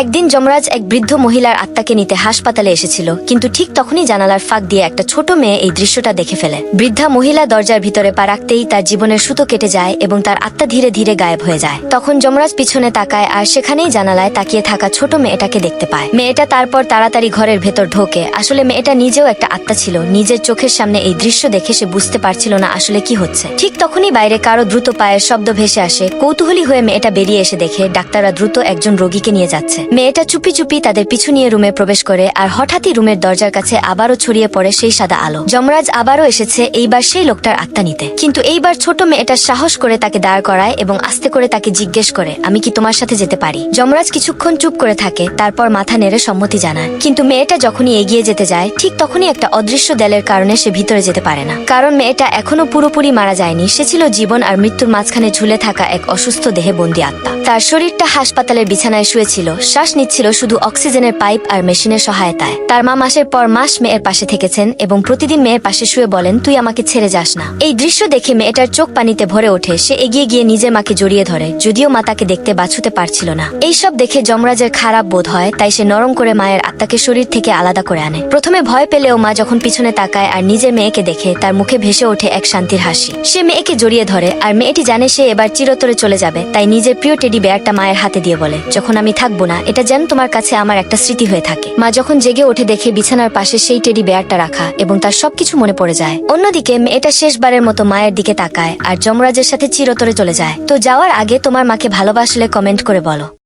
একদিন যমরাজ এক বৃদ্ধ মহিলার আত্মাকে নিতে হাসপাতালে এসেছিল, কিন্তু ঠিক তখনই জানালার ফাঁক দিয়ে একটা ছোট মেয়ে এই দৃশ্যটা দেখে ফেলে। বৃদ্ধা মহিলা দরজার ভিতরে পা রাখতেই তার জীবনের সুতো কেটে যায় এবং তার আত্মা ধীরে ধীরে গায়েব হয়ে যায়। তখন যমরাজ পিছনে তাকায় আর সেখানেই জানালায় তাকিয়ে থাকা ছোট মেয়েটাকে দেখতে পায়। মেয়েটা তারপর তাড়াতাড়ি ঘরের ভেতর ঢোকে। আসলে মেয়েটা নিজেও একটা আত্মা ছিল। নিজের চোখের সামনে এই দৃশ্য দেখে সে বুঝতে পারছিল না আসলে কি হচ্ছে। ঠিক তখনই বাইরে কারও দ্রুত পায়ের শব্দ ভেসে আসে। কৌতূহলী হয়ে মেয়েটা বেরিয়ে এসে দেখে ডাক্তাররা দ্রুত একজন রোগীকে নিয়ে যাচ্ছে। মেয়েটা চুপি চুপি তাদের পিছু নিয়ে রুমে প্রবেশ করে আর হঠাৎই রুমের দরজার কাছে আবারও ছড়িয়ে পড়ে সেই সাদা আলো। যমরাজ আবারও এসেছে এইবার সেই লোকটার আত্মা নিতে। কিন্তু এইবার ছোট মেয়েটা সাহস করে তাকে দাঁড় করায় এবং আস্তে করে তাকে জিজ্ঞেস করে, আমি কি তোমার সাথে যেতে পারি? যমরাজ কিছুক্ষণ চুপ করে থাকে, তারপর মাথা নেড়ে সম্মতি জানায়। কিন্তু মেয়েটা যখনই এগিয়ে যেতে যায়, ঠিক তখনই একটা অদৃশ্য দেলের কারণে সে ভিতরে যেতে পারে না। কারণ মেয়েটা এখনও পুরোপুরি মারা যায়নি, সে ছিল জীবন আর মৃত্যুর মাঝখানে ঝুলে থাকা এক অসুস্থ দেহে বন্দি আত্মা। তার শরীরটা হাসপাতালের বিছানায় শুয়েছিল শ্বাস নিচ্ছিল শুধু অক্সিজেনের পাইপ আর মেশিনের সহায়তায়। তার মা মাসের পর মাস মেয়ের পাশে থেকেছেন এবং প্রতিদিন মেয়ের পাশে শুয়ে বলেন, তুই আমাকে ছেড়ে যাস না। এই দৃশ্য দেখে মেয়েটার চোখ পানিতে ভরে ওঠে। সে এগিয়ে গিয়ে নিজের মাকে জড়িয়ে ধরে, যদিও মা তাকে দেখতে বাছুতে পারছিল না। এইসব দেখে যমরাজের খারাপ বোধ হয়, তাই সে নরম করে মায়ের আত্মাকে শরীর থেকে আলাদা করে আনে। প্রথমে ভয় পেলেও মা যখন পিছনে তাকায় আর নিজের মেয়েকে দেখে, তার মুখে ভেসে ওঠে এক শান্তির হাসি। সে মেয়েকে জড়িয়ে ধরে, আর মেয়েটি জানে সে এবার চিরতরে চলে যাবে, তাই নিজের প্রিয় টেডি বেয়ারটা মায়ের হাতে দিয়ে বলে, যখন আমি থাকব না এটা যেন তোমার কাছে আমার একটা স্মৃতি হয়ে থাকে। মা যখন জেগে ওঠে দেখে বিছানার পাশে সেই টেডি বেয়ারটা রাখা এবং তার সবকিছু মনে পড়ে যায়। অন্যদিকে মেয়েটা শেষবারের মতো মায়ের দিকে তাকায় আর যমরাজের সাথে চিরতরে চলে যায়। তো যাওয়ার আগে তোমার মাকে ভালোবাসলে কমেন্ট করে বলো।